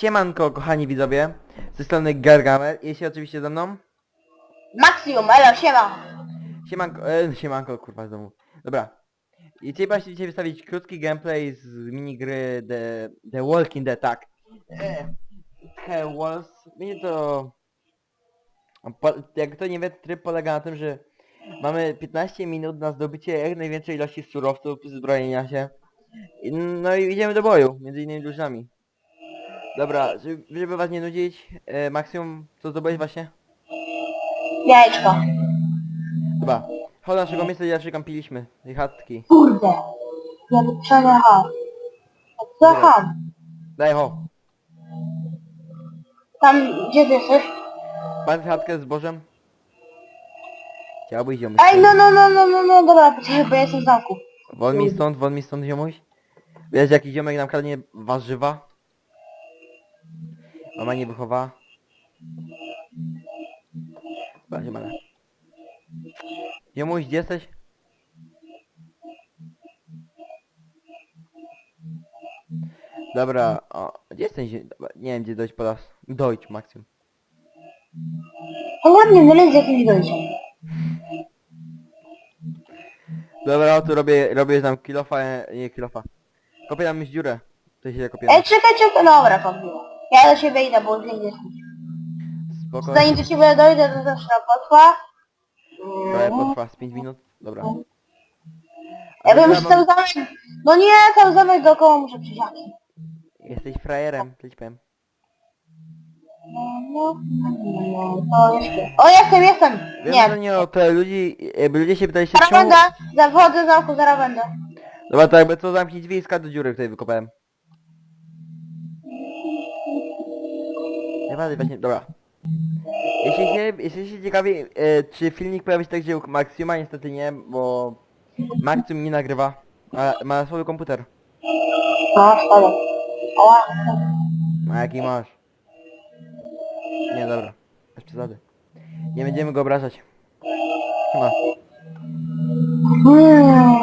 Siemanko, kochani widzowie, ze strony Gargamer, jeśli oczywiście ze mną. Maximum, elo, siema. Siemanko, e, siemanko, kurwa z domu. Dobra. I chciałem właśnie dzisiaj wystawić krótki gameplay z minigry The, The Walking Dead, tak. E, The Walls, będzie to... Po, jak kto nie wie, tryb polega na tym, że mamy 15 minut na zdobycie jak największej ilości surowców, zbrojenia się. I- No i idziemy do boju, między innymi drużynami. Dobra, żeby, żeby was nie nudzić, e, maksimum co zdobyłeś właśnie? Jajeczko. Dobra, chodź do naszego miejsca, gdzie zawsze kampiliśmy, tej chatki. Kurde. Ja wytrzymam ha. Co ha? Daj ho, Tam, gdzie ty jesteś? masz chatkę z Bożem? Chciałbyś ziomuś. Ej, no, no, no, no, no, no, dobra, poczekaj, bo ja jestem w zamku. Won mi stąd, won mi stąd ziomuś. Wiesz jaki ziomek nam kradnie warzywa? Mama nie wychowa. Dobra, ziomale. Ziomuś, gdzie jesteś? Dobra, o, gdzie jesteś? Dobra, Nie wiem gdzie dojść po raz. Dojść maksimum. A ładnie, mylę z jakimś dojściem. Dobra, tu robię, robię tam kilofa, e, nie kilofa. Kopię tam dziurę. To się kopię. Ej, czekaj, czekaj, dobra, podbiło. Ja do ciebie idę, bo już nie idę. Spokojnie. Zanim do ciebie dojdę, to na potrwa. Trochę potrwa z 5 minut. Dobra. Ja Ale już mam- cały zamek... No nie, cały zamek dookoła muszę przyjaki. Jesteś frajerem, coś powiem. No, no, no, to jeszcze... O, jestem, jestem! Wiem, Nie, że nie o te ludzi, jakby ludzie się pytali się czemu... będę, zawodzę z zamku, zaraz będę. Dobra, to jakby co zamknij drzwi i skacz do dziury, której wykopałem. Bardzo właśnie, dobra. Jeśli się, jeśli się ciekawi, e, czy filmik pojawi się także u Maxiuma, niestety nie, bo Maxium nie nagrywa. Ma, ma swój komputer. No, szkoda. Ała. A jaki masz? Nie, dobra. Bez przesady. Nie będziemy go obrażać. Chyba. Hmm,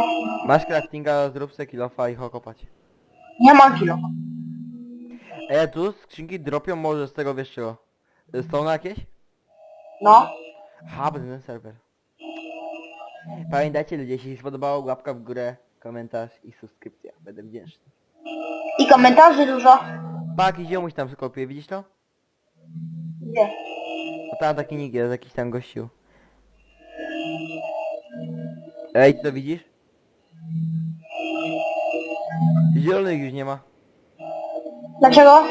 Masz craftinga, zrób se kilofa i ho kopać. nie mam kilo. Ej, a tu skrzynki dropią może z tego wiesz czego? Są jakieś? No. Ha, bo ten serwer. Pamiętajcie ludzie, jeśli się spodobało, łapka w górę, komentarz i subskrypcja. Będę wdzięczny. I komentarzy dużo. Pak i ziomuś tam skopie, widzisz to? Gdzie? No tam taki nick jest, jakiś tam gościu. Ej, ty to widzisz? Zielonych już nie ma. Dlaczego?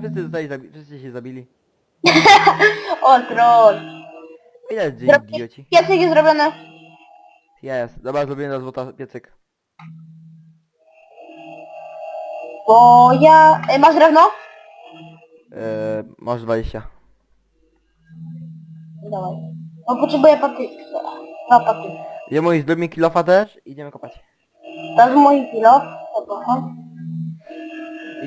Wszyscy zostali zabi wszyscy się zabili. O, troll. Widać, że idioci. Piecyk jest zrobiony. Jest. Dobra, zrobiłem na złota piecyk. Bo ja... Ej, masz drewno? Eee, masz 20. Dawaj. Bo potrzebuję patyki. Dwa patyki. Ziomuś, zrób mi kilofa też? Idziemy kopać. To jest mój kilo. Dobra.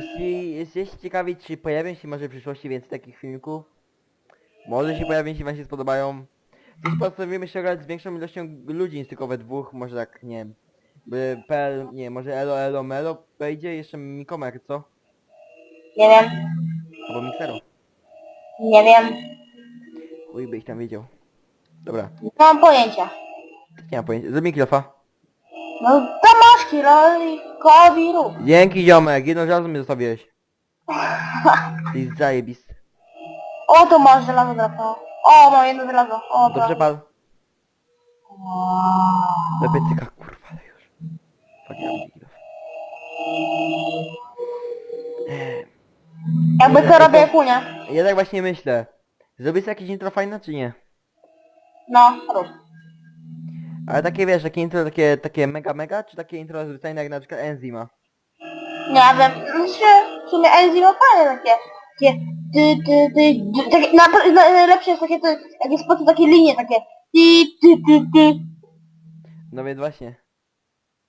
Jeśli jesteście ciekawi, czy pojawią się może w przyszłości więcej takich filmików, może się pojawią, jeśli wam się spodobają, postanowimy się grać z większą ilością ludzi niż tylko we dwóch, może tak, nie wiem, by PL, nie, może Elo Elo Melo wejdzie, jeszcze Mikomer, co? Nie wiem. Albo Mixero. Nie wiem. Uj, by ich tam wiedział. Dobra, Nie mam pojęcia. nie mam pojęcia. Zrób mi kilofa. No to masz kilo i kowi rób. Dzięki ziomek, jedno razu mnie zostawiłeś. Ty zajebisty. O, to masz żelazo drapno. O, mam jedno żelazo. O, Dobrze to... pal. Do piecyka, kurwa, ale już. Fuck, ja. Jakby to robię kunia. Ja tak właśnie myślę. Zrobić jakieś intro fajne, czy nie? No, rób. Ale takie wiesz, takie intro takie, takie mega mega, czy takie intro zwyczajne jak na przykład Enzima? Nie wiem, znaczy, w sumie Enzy ma fajne takie, takie, ty, ty, ty, ty takie, na, na, najlepsze jest takie, to, jak jest po prostu takie linie, takie, ty, ty, ty, ty. No więc właśnie.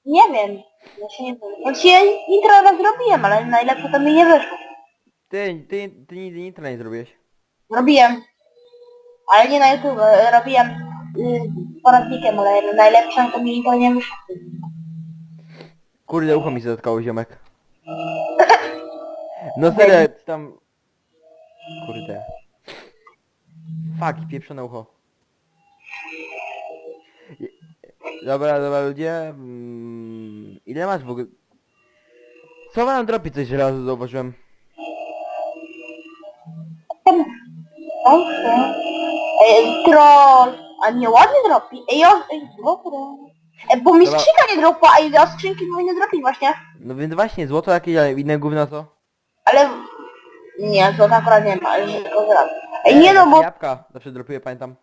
Nie wiem, ja się nie wiem. Znaczy, ja intro raz zrobiłem, ale najlepsze to mi nie wyszło. Ty, ty, ty nigdy intro nie zrobiłeś. Robiłem, ale nie na YouTube, robiłem y, poradnikiem, ale najlepsze to mi nie wyszło. Kurde, ucho mi zatkało ziomek. No serio, tam Kurde. Fuck, pieprzone ucho. Dobra, dobra ludzie. Mm, ile masz w ogóle? Co mam dropi coś żelazo zauważyłem? Troll. A nie ładnie dropi. Ej, o, ej, dobra. Ej, bo mi Dobra. skrzynka nie dropa, a i a skrzynki powinny dropić właśnie. No więc właśnie, złoto jakieś, ale inne gówno co? Ale... Nie, to akurat nie ma, ale tylko żelazo. Ej, nie no, bo... Jabłka zawsze dropiły, pamiętam.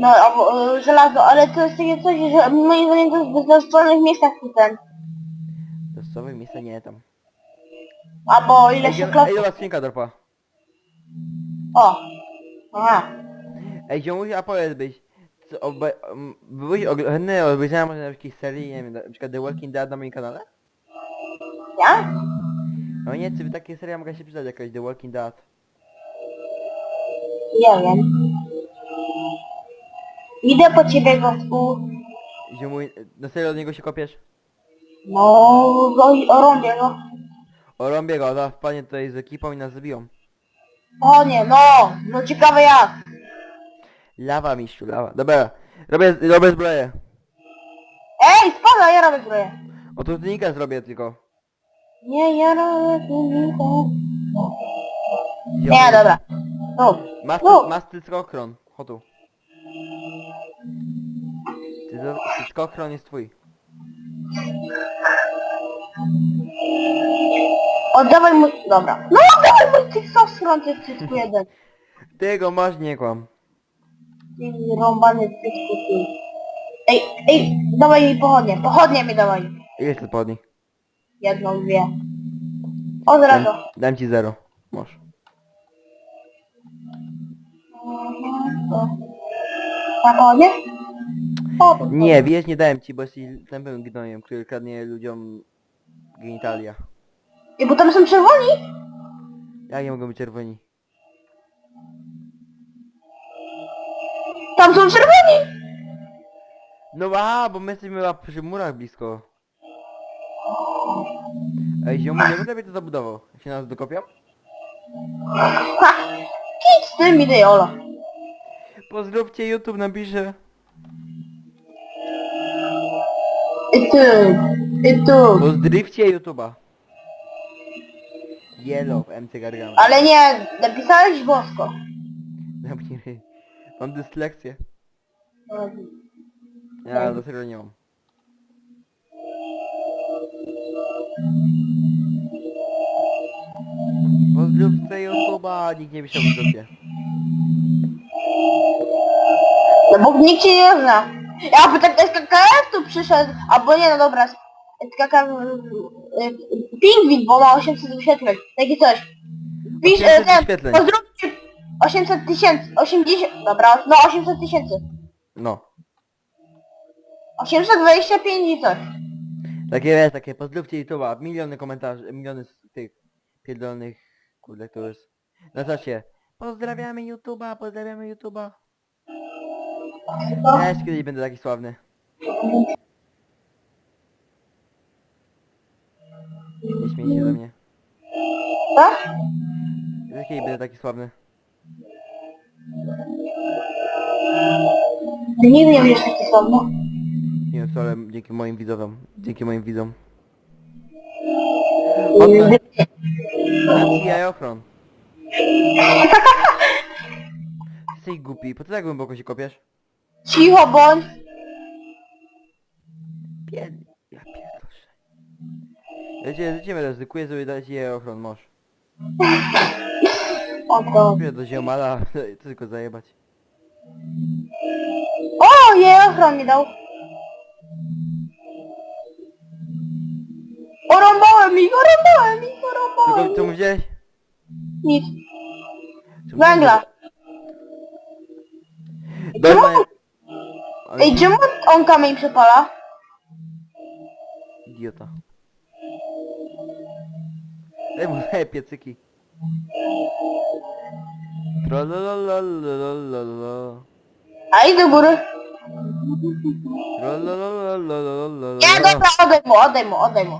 No, albo e, żelazo, ale to jest takie coś, że moim zdaniem to jest w bezdostatecznych miejscach ten. Losowe miejsce nie tam. Albo ile się ej, kloców... dobra, skrzynka dropa. O. Aha. Ej, ziomuś, a powiedz byś, co, obe, byłeś oglądany, obejrzałem może jakiejś serii, nie wiem, na przykład The Walking Dead na moim kanale? Ja? No nie, czy by takie seria mogła się przydać jakaś The Walking Dead? Nie wiem. Idę po ciebie, gospu. Ziomuś, na serio od niego się kopiesz? No, o, o rąbie go. O rąbię go, da, wpadnie tutaj z ekipą i nas zabiją. O nie, no, no ciekawe jak. Lawa mistrzu, lawa. Dobra, robię, robię zbroję. Ej, spada, ja robię zbroję. O trudnika zrobię tylko. Nie, ja robię. Ziomuś, Nie, dobra. No, Masz, No. masz cyskochron, chotu. Cyzo- Cyskochron jest twój. oddawaj mój... Dobra. No, oddawaj mój tych to jest cycku jeden. Ty go masz, nie kłam. Ty rąbany cycku, ty. Ej, ej, dawaj mi pochodnie, pochodnie mi dawaj. Ile chcesz podni? Jedną, dwie. Od Dam, razu. dam ci zero. Masz. Na pochodnie? O, to- Nie, wiesz, nie dałem ci, bo jesteś tępym gnojem, który kradnie ludziom genitalia. Ej, bo tam są czerwoni? Jak nie mogą być czerwoni? Tam są czerwoni! No a, bo my jesteśmy chyba przy murach blisko. Ej, ziomu, nie będę to zabudował. Jak się nas dokopią? Ha! Kit z tym idę, Ola. Pozdrówcie, YouTube napisze. I ty, i tu. Pozdrówcie YouTube'a. Yellow MC Gargano. Ale nie, napisałeś włosko. Zamknij ryj. Mam dyslekcję. Ja do serio nie mam. Pozdrówcie YouTube'a, nikt nie myślał o dupie. No bo nikt cię nie zna. Ja by tak SKKF tu przyszedł, albo nie, no dobra. SKKF... y, Pingwin, bo ma 800 wyświetleń. Takie coś. Pisz, 800 e, ten, wyświetleń. pozdrówcie 800 tysięcy, 80, dobra, no 800 tysięcy. No. 825 i coś. Takie jest, takie pozdrówcie YouTube'a, miliony komentarzy, miliony z tych pierdolonych, kurde to jest. Na czasie. Pozdrawiamy YouTube'a, pozdrawiamy YouTube'a. Też kiedyś będę taki sławny. Nie śmiej się ze mnie. Tak? Też kiedyś będę taki sławny. Nie wiem jeszcze są, no. Nie wiem ale dzięki moim widzom. Dzięki moim widzom. Y, Nacji ochron. Jesteś głupi, po co tak głęboko się kopiesz? Cicho bądź. Pierd... Ja pierdolę. Ja cię, ja cię ryzykuję, żeby dać jej ochron, możesz. O to. Mówię do ziomala, tylko zajebać. O, je ochron mi dał. Orąbałem ich, orąbałem ich, Tylko orąbałem co ich. mu wziąłeś? Nic. Węgla. Dobra. Ale Ej, czemu on kamień przepala? Idiota. Daj mu daj piecyki. Trolololololololo. A i do góry. Trolololololololo. Nie, dobra, oddaj mu, oddaj mu, oddaj mu.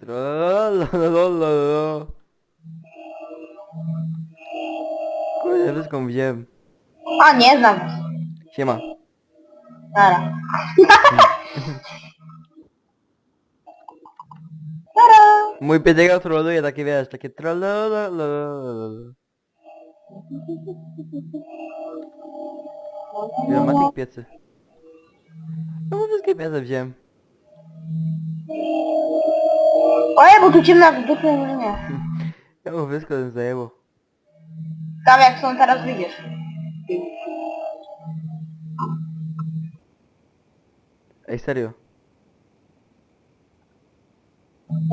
Trololololololo. Ja wszystko wziąłem. A nie znam was. Siema. Nara. Nara. Mój piedego troluje takie wiesz, takie trollololo. Ile ma tych piecy? No bo wszystkie piece wziąłem. Ojej, bo tu ciemno w dupie, nie, nie. Ja mu wszystko tym zajęło. Tam jak są teraz widzisz. Ej, serio.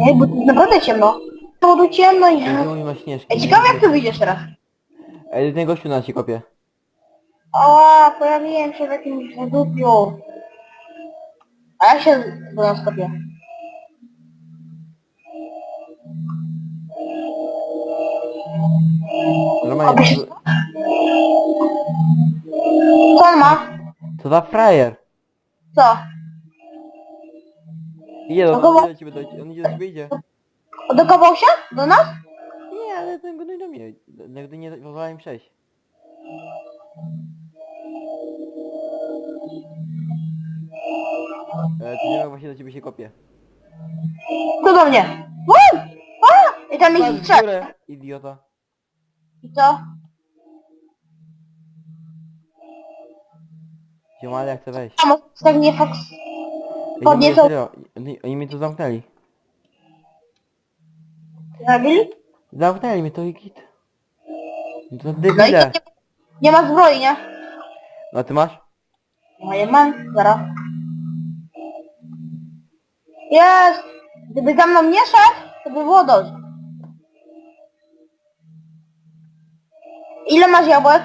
Ej, bo tu jest naprawdę ciemno. Bo tu ciemno i... Ten ziomuś ma śnieżki. Ej, ciekawe jak tu widzisz teraz. Ej, z niego siuna się kopie. O, pojawiłem się w jakimś zadupiu. A jak się do nas kopię? Normalnie, to, Co on ma? to za frajer. Co? Idzie do, No idzie do ciebie, do, on idzie do ciebie, idzie. Dokopał się? Do nas? Nie, ale ten go do mnie. Nigdy nie pozwala im przejść. E, to ziomek właśnie do ciebie się kopie. Tu do mnie. Uuu! A! I tam Patrz jest w trzech. górę, idiota. I co? Ziomale, ja chcę wejść. A może tak Ej, Podniecą- serio, Oni, oni mnie tu zamknęli. Zabili? Zamknęli mnie, to i git. No to No i debile. nie, nie ma zbroi, nie? No ty masz? No ja mam, zaraz. Jest! Gdyby za mną nie szedł, to by było dobrze. Ile masz jabłek?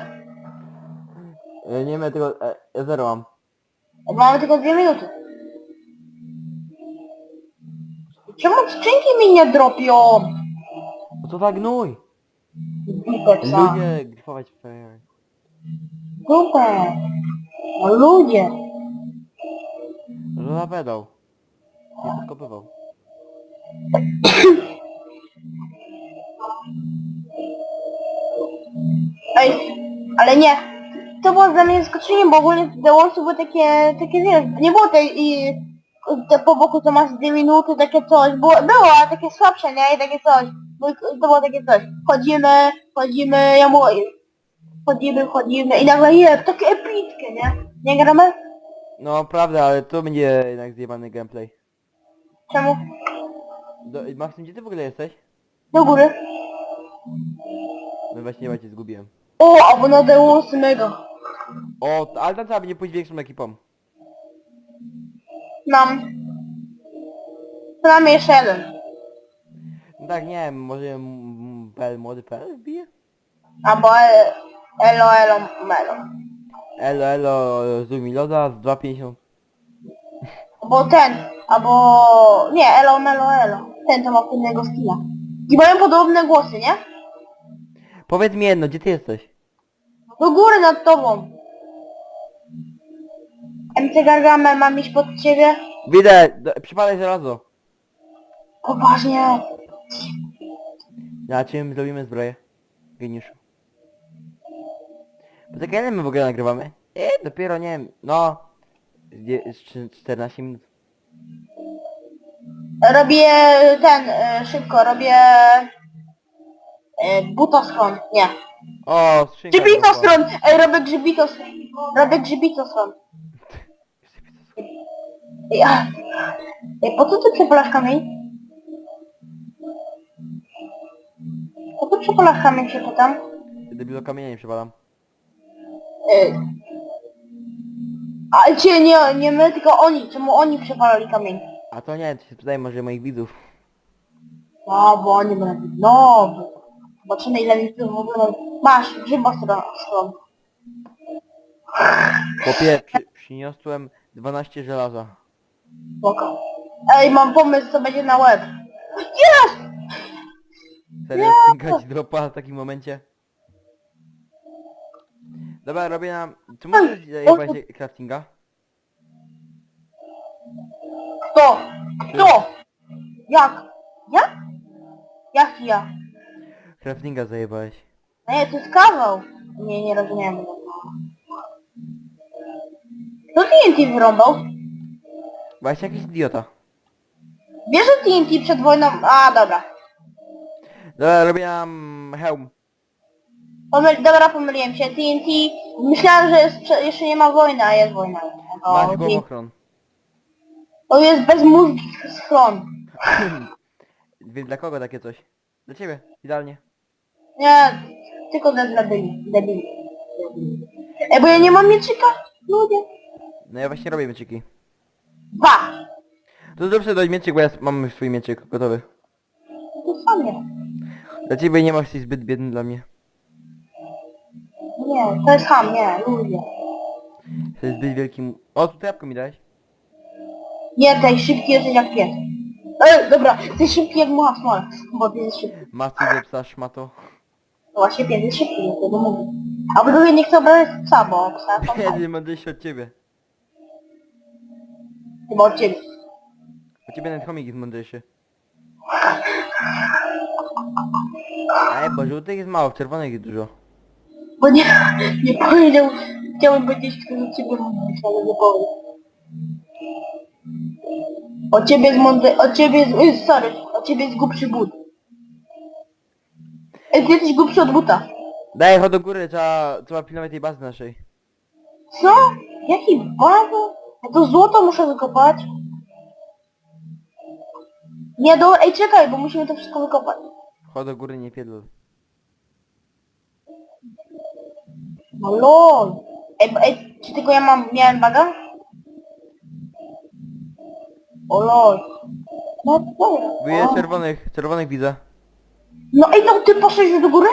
E, nie wiem, tylko e, ja zero mam. Mamy tylko dwie minuty. Czemu skrzynki mi nie dropią? No to tak gnój. Dupę psa. Ludzie gryfować fair. Dupę. No ludzie. Że za pedał. Nie podkopywał. Ej, ale nie. To było dla mnie zaskoczeniem, bo ogólnie The Walls były takie, takie wiesz, nie było tej i te po boku co masz dwie minuty, takie coś. Było, było, ale takie słabsze, nie? I takie coś. Bo To było takie coś. Chodzimy, chodzimy, ja mówię. Chodzimy, chodzimy i nagle jest, takie epickie, nie? Nie gramy? No prawda, ale to będzie jednak zjebany gameplay. Czemu? Do, Maksym, gdzie ty w ogóle jesteś? Do góry. No właśnie, ja cię zgubiłem. O, albo na The Walls mega. O, ale tam trzeba będzie pójść większą ekipą. Mam. Przynajmniej jeszcze jeden. Tak, nie wiem, może PL, młody PL wbije? Albo e, elo, elo, melo. Elo, elo, Zumi Loda z 2.50. Albo ten, albo... Nie, elo, melo, elo. Ten to ma innego skilla. I mają podobne głosy, nie? Powiedz mi jedno, gdzie ty jesteś? Do góry nad tobą. MC Gargamel mam iść pod ciebie? Widzę, do- przypadaj żelazo. Poważnie. Na czym zrobimy zbroję? Geniuszu. Tak ile my w ogóle nagrywamy? E, dopiero nie wiem, no... z dzie- z trzy- 14 minut. Robię ten, e, szybko, robię... E, butoschron, nie. O, skrzynka. Grzybitoschron! Ej, robię grzybitoschron. Robię grzybitoschron. Ja. Ej, po co ty przepalasz kamień? Po co przepalasz kamień się pytam? Debilu kamienia nie przepalam. Ej. Ale cię nie, nie my, tylko oni. Czemu oni przepalali kamień? A to nie, to się spytaj może moich widzów. No, bo oni będą... No, bo... Zobaczymy ile tu w ogóle... Masz, grzybostron. Chłopie, przy, przyniosłem 12 żelaza. Spoko. Ej, mam pomysł, co będzie na łeb. Jest! Serio, skrzynka ci dropa w takim momencie? Dobra, robię nam... Czy możesz jebać craftinga? Kto? Kto? Jak? Ja? Jak ja? Craftinga zajebałeś. No nie, to jest kawał. Nie, nie rozumiem. Kto TNT wyrąbał? Właśnie jakiś idiota. Wiesz, że TNT przed wojną... A, dobra. Dobra, robię nam hełm. Pomyl... Dobra, pomyliłem się. TNT... Myślałem, że jest... prze- jeszcze nie ma wojny, a jest wojna. O, Masz głowochron. To jest bezmózgich schron. Więc dla kogo takie coś? Dla ciebie, idealnie. Nie, tylko dla debili. Debili. E, bo ja nie mam mieczyka. Ludzie. No ja właśnie robię mieczyki. Dwa. To dobrze dać mieczyk, bo ja mam swój mieczyk gotowy. To samo. Dla ciebie nie masz jesteś zbyt biedny dla mnie. Nie, to jest ham, nie, ludzie. To jest zbyt wielkim... O, tu jabłko mi dałeś. Nie, tutaj szybki jesteś jak pies. Ej, dobra, ty szybki jak mucha w smole, bo ty jesteś szybki. Macy ze psa szmato. No właśnie pies jest szybki, jak tego mówię. A po drugie nie chcę obrażać psa, bo psa to Biedny mądrzejszy od ciebie. Chyba od ciebie. Nawet chomik jest mądrzejszy. Ej, bo żółtych jest mało, czerwonych jest dużo. Bo nie, nie powiedział, chciałem powiedzieć, kto do ciebie mówić, ale nie powiem. Od ciebie jest mądry, od ciebie jest, sorry, od ciebie jest głupszy but. Ej, ty jesteś głupszy od buta. Daj, chodź do góry, trzeba, trzeba pilnować tej bazy naszej. Co? Jaki bazy? Ja to złoto muszę wykopać. Nie, do... Ej, czekaj, bo musimy to wszystko wykopać. Chodź do góry, nie pierdol. No lol. Ej, czy tylko ja mam, miałem baga? O lol. No dobra. Wyje O. czerwonych, czerwonych widzę. No ej, no ty poszedłeś do góry?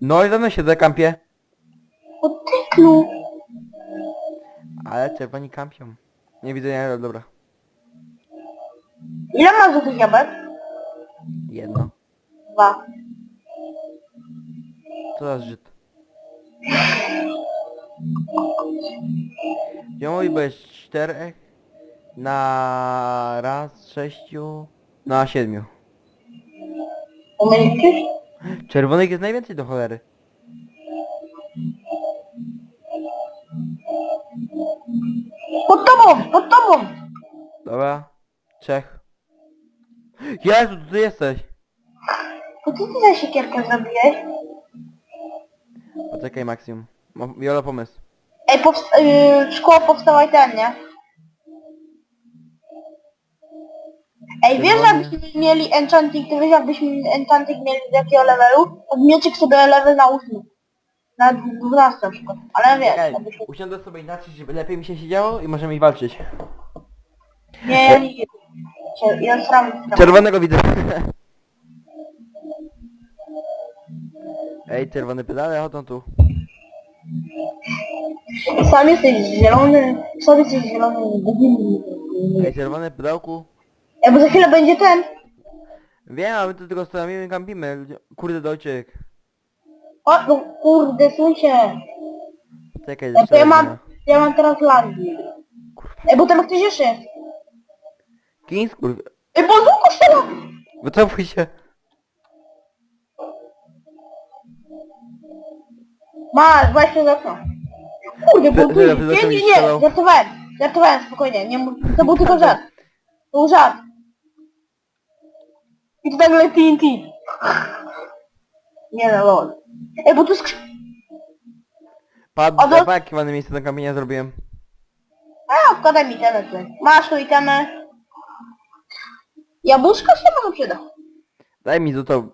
No i za mną siedzę. O tyklu. Ale czerwoni kampią. Nie widzę, nie, dobra. Ile masz złotych jabłek? Jedno. Dwa. Co za. Ja mówię, bo jest czterech na raz, sześciu, na siedmiu. Pomyliłeś? Czerwonych jest najwięcej do cholery. Pod tobą, pod tobą. Dobra. Trzech. Jezu, tu ty jesteś. To ty ty za siekierkę zrobiłeś? Poczekaj, Maksimum. Mam wiele pomysł. Ej, powst yy, szkoła powstała i ten, nie? Ej, wiesz, Czerwony. jakbyśmy mieli enchanting, ty wiesz, jakbyśmy enchanting mieli z jakiego levelu? Mieczyk sobie level na 8. Na 12 na przykład. Ale wiesz, Ej, jakbyśmy... usiądę sobie inaczej, żeby lepiej mi się siedziało i możemy ich walczyć. Nie, ja nie... Ja sram... Czerwonego widzę. Ej, czerwone pedale chodzą tu. Sam jesteś zielony, sam jesteś zielony. Ej, czerwone pedałku. Ej, bo za chwilę będzie ten. Wiem, a my tu tylko stoimy i kampimy. ludzie- Kurde, dojczyk. O, no kurde, słyszę. Czekaj, Ej, to jeszcze ja mam, ja mam teraz lagi. Ej, bo tam ktoś jeszcze jest. Kings, kurwa. Ej, bo długo strzela! Wycofuj się. Masz, właśnie za to. Kurde, bo Ty- tu... ty- Nie, ty nie, zacząłeś nie, strzelał. żartowałem. Żartowałem, spokojnie. Nie, mów- to był tylko żart. To był żart. I to nagle TNT. Nie no, lol. Ej, bo tu skrzy... Padł, A do- do... jakie ładne miejsce do kamienia zrobiłem. A, wkładaj mi temy tutaj. Masz tu itemy. Jabłuszko się może przyda. Daj mi to, to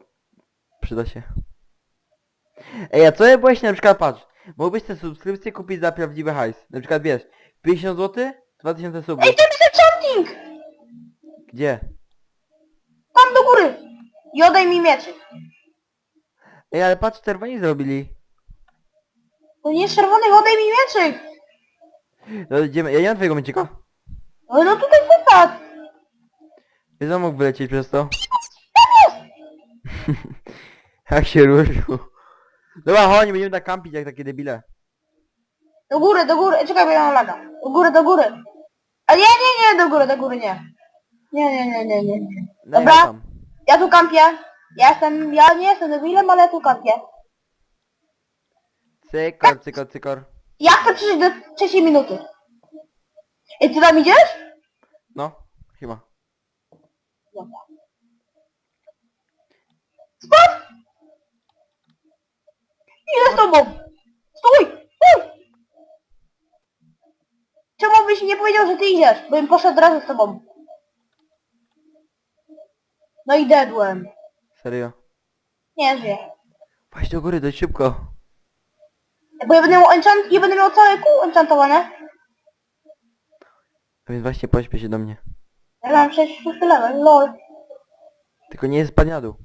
przyda się. Ej, a co ja byłeś na przykład, patrz, mógłbyś tę subskrypcję kupić za prawdziwy hajs. Na przykład wiesz, 50 zł, 2000 subów. Ej, to jest enchanting! Gdzie? Tam do góry. I oddaj mi mieczyk. Ej, ale patrz, czerwoni zrobili. To nie czerwony, oddaj mi mieczyk. No, idziemy, ja nie mam twojego mieczyka. No, no tutaj wypadł. Ja znowu mógł wylecieć przez to. Jak się ruszył. Dobra, chodź, nie będziemy tak kampić jak takie debile. Do góry, do góry. Czekaj, bo ja mam laga. Do góry, do góry. A nie, nie, nie, do góry, do góry, nie. Nie, nie, nie, nie, nie. Daj Dobra. Ja tu kampię. Ja jestem, ja nie jestem debilem, ale tu kampię. Cykor, cykor, cykor. Ja chcę przejść do trzeciej minuty. I ty tam idziesz? No, chyba. Dobra. Spadł! Idę z tobą! Stój! Stój! Czemu byś nie powiedział, że ty idziesz? Bym poszedł razu z tobą. No i dedłem. Serio. Nie żyję. Weź do góry, dość szybko. Bo ja będę miał enchant... Ja będę miał całe kół enchantowane. A więc właśnie pośpię się do mnie. Ja mam 6 level, lol. Tylko nie jest paniadu.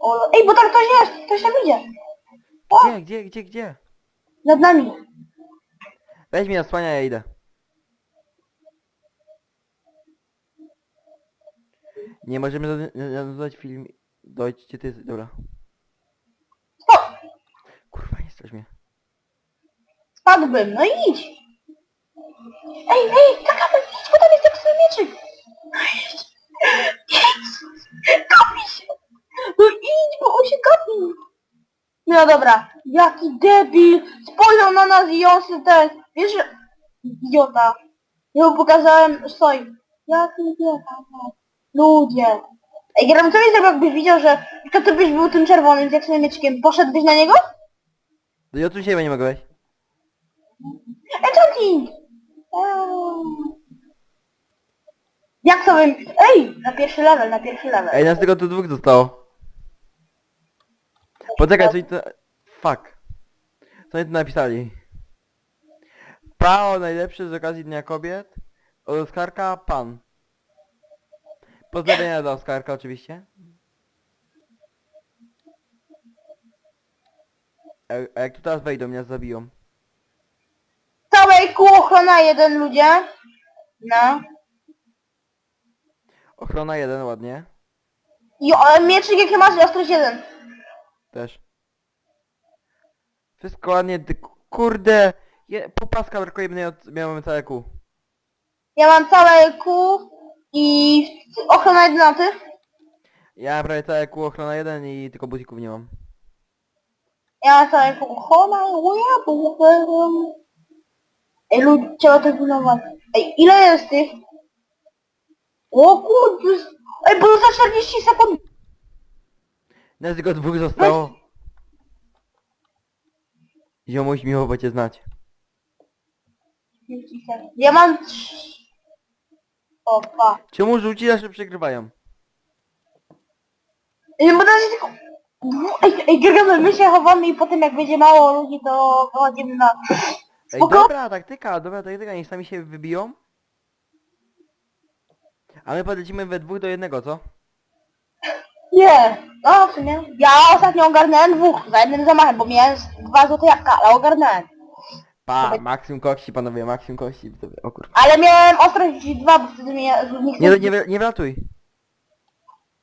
O, lol. Ej, bo tam ktoś jest! Ktoś tam idzie. O, Gdzie, gdzie, gdzie, gdzie? nad nami. Weź mnie nasłania, ja idę. Nie możemy nadawać film. Dojdźcie ty, dobra. Stop! Kurwa, nie strasz mnie. Spadłbym, no idź! Ej, ej, taka idź, bo tam jest jak sobie mieczyk! Idź! Idź! Kapi się! No idź, bo on się kapi! No dobra, jaki debil! Spojrzał na nas i on się ten... Wiesz, że... Idiota. Ja mu pokazałem... Stoi. Jaki idiota, no. Ludzie. Ej, Gram, co byś zrobił, jakbyś widział, że... na przykład ty byś był tym czerwonym z jak sobie mieczkiem. Poszedłbyś na niego? No i odsuń się, nie mogę wejść. Enchanting! Eee. Jak sobie... Ej! Na pierwszy level, na pierwszy level. Ej, nas tylko tu dwóch zostało. Poczekaj, co oni to... Fuck. Co oni tu napisali? Pao najlepszy z okazji Dnia Kobiet. Oskarka pan. Pozdrowienia dla Oskarka oczywiście. A, a jak tu teraz wejdą, mnie zabiją. Całe kół ochrona jeden, ludzie. No. Ochrona 1, ładnie. I o, mieczyk jaki masz, ostrość jeden. Też. Wszystko ładnie, ty, kurde. Je, popaska brakuje mnie od... miałem całe kół. Ja mam całe kół i ochrona jeden, a ty? Ja prawie całe kół ochrona 1 i tylko buzików nie mam. Ja kół ochrona, ja bo Ej, ludzie, trzeba to pilnować. Ej, ile jest tych? O kurde. Ej, bo za 40 sekund. Nas tylko dwóch zostało. Ziomuś miło bo cię znać. Ja mam trz... Opa. Czemu żółci zawsze przegrywają? Ej, bo jest tylko... Ej, ej, Gargamel, my się chowamy i potem jak będzie mało ludzi, to wychodzimy na... Ej, Spoko? dobra taktyka, dobra taktyka, niech sami się wybiją. A my podlecimy we dwóch do jednego, co? Nie. No, w sumie. Ja ostatnio ogarnąłem dwóch za jednym zamachem, bo miałem dwa złote jabłka, ale ogarnąłem. Pa, maksimum kości, panowie, maksimum kości. O kurwa. Ale miałem ostrość dwa, bo wtedy mnie z nich... Nie, nie, nie wratuj.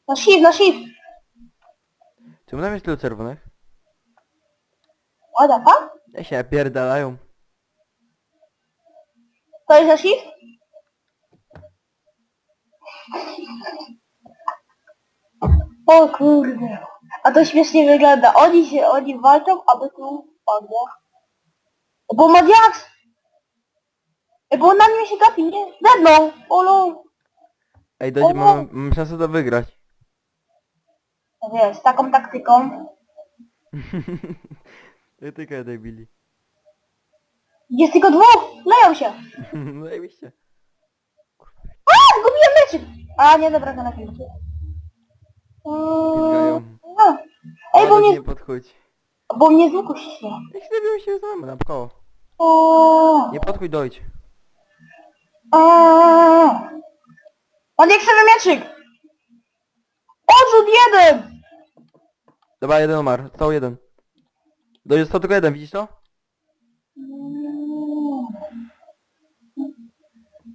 Na shift, na shift. Czemu tam jest tylu czerwonych? O, dapa? Ja się napierdalają. To jest na shift? O kurde. A to śmiesznie wygląda. Oni się, oni walczą, aby tu spadło. Bo ma diaks! Ej, Bo on na mnie się gapi, nie? Dedną! O lol. Ej, dojdzie, O, mam, mam szansę to wygrać. No Wiesz, z taką taktyką. Taktyka debili. Jest tylko dwóch! Leją się! No zajebiście. A! Zgubiłem meczyk! A, nie, dobra, to na chwilę. Pizgają. Mm, no. Ej, bo Ale mnie, nie podchodź. bo mnie z łuku się. Jak się zabiją się na koło. Nie podchodź, dojdź. jak sobie mieczyk! Odrzut jeden! Dobra, jeden umarł. Został jeden. Dojdź, został tylko jeden, widzisz to?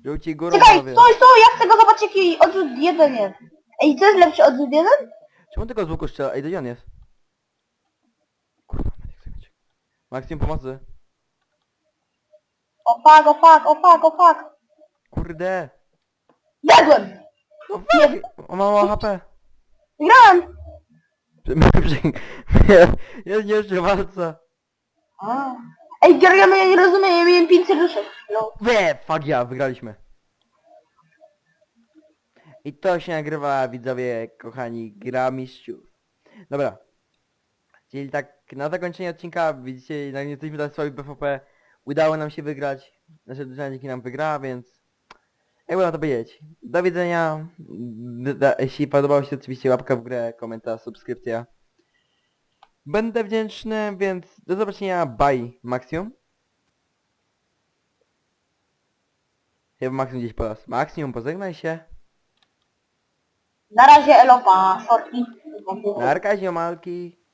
Żółci górą, Czekaj, panowie. stój, stój, ja chcę go zobaczyć jaki odrzut jeden jest. Ej, co jest lepszy odrzut jeden? Czemu tylko z łuku strzela? Ej, gdzie on jest? Kurwa, mieczyk. Maksim pomocy. O fuck, o fuck, o fuck, o fuck. Kurde. Jadłem! No fuck. On ma mało HP. Grałem! Jest nie jeszcze walca. A. Ej, Georgia, ja nie rozumiem, ja miałem 5 serduszek. No. We, fuck ja, wygraliśmy. I to się nagrywa, widzowie, kochani, gra mistrzów. Dobra. Czyli tak, na zakończenie odcinka, widzicie, jak jesteśmy teraz słabi PvP, udało nam się wygrać. Nasze drużyna dzięki nam wygrała, więc... Jak można to powiedzieć? Do widzenia. D- da- Jeśli podobało się oczywiście łapka w grę, komentarz, subskrypcja. Będę wdzięczny, więc do zobaczenia. Bye, Maxium. Chyba Maxium gdzieś po raz. Maxium, pożegnaj się. Na razie Elopa, sorki. Narka ziomalki.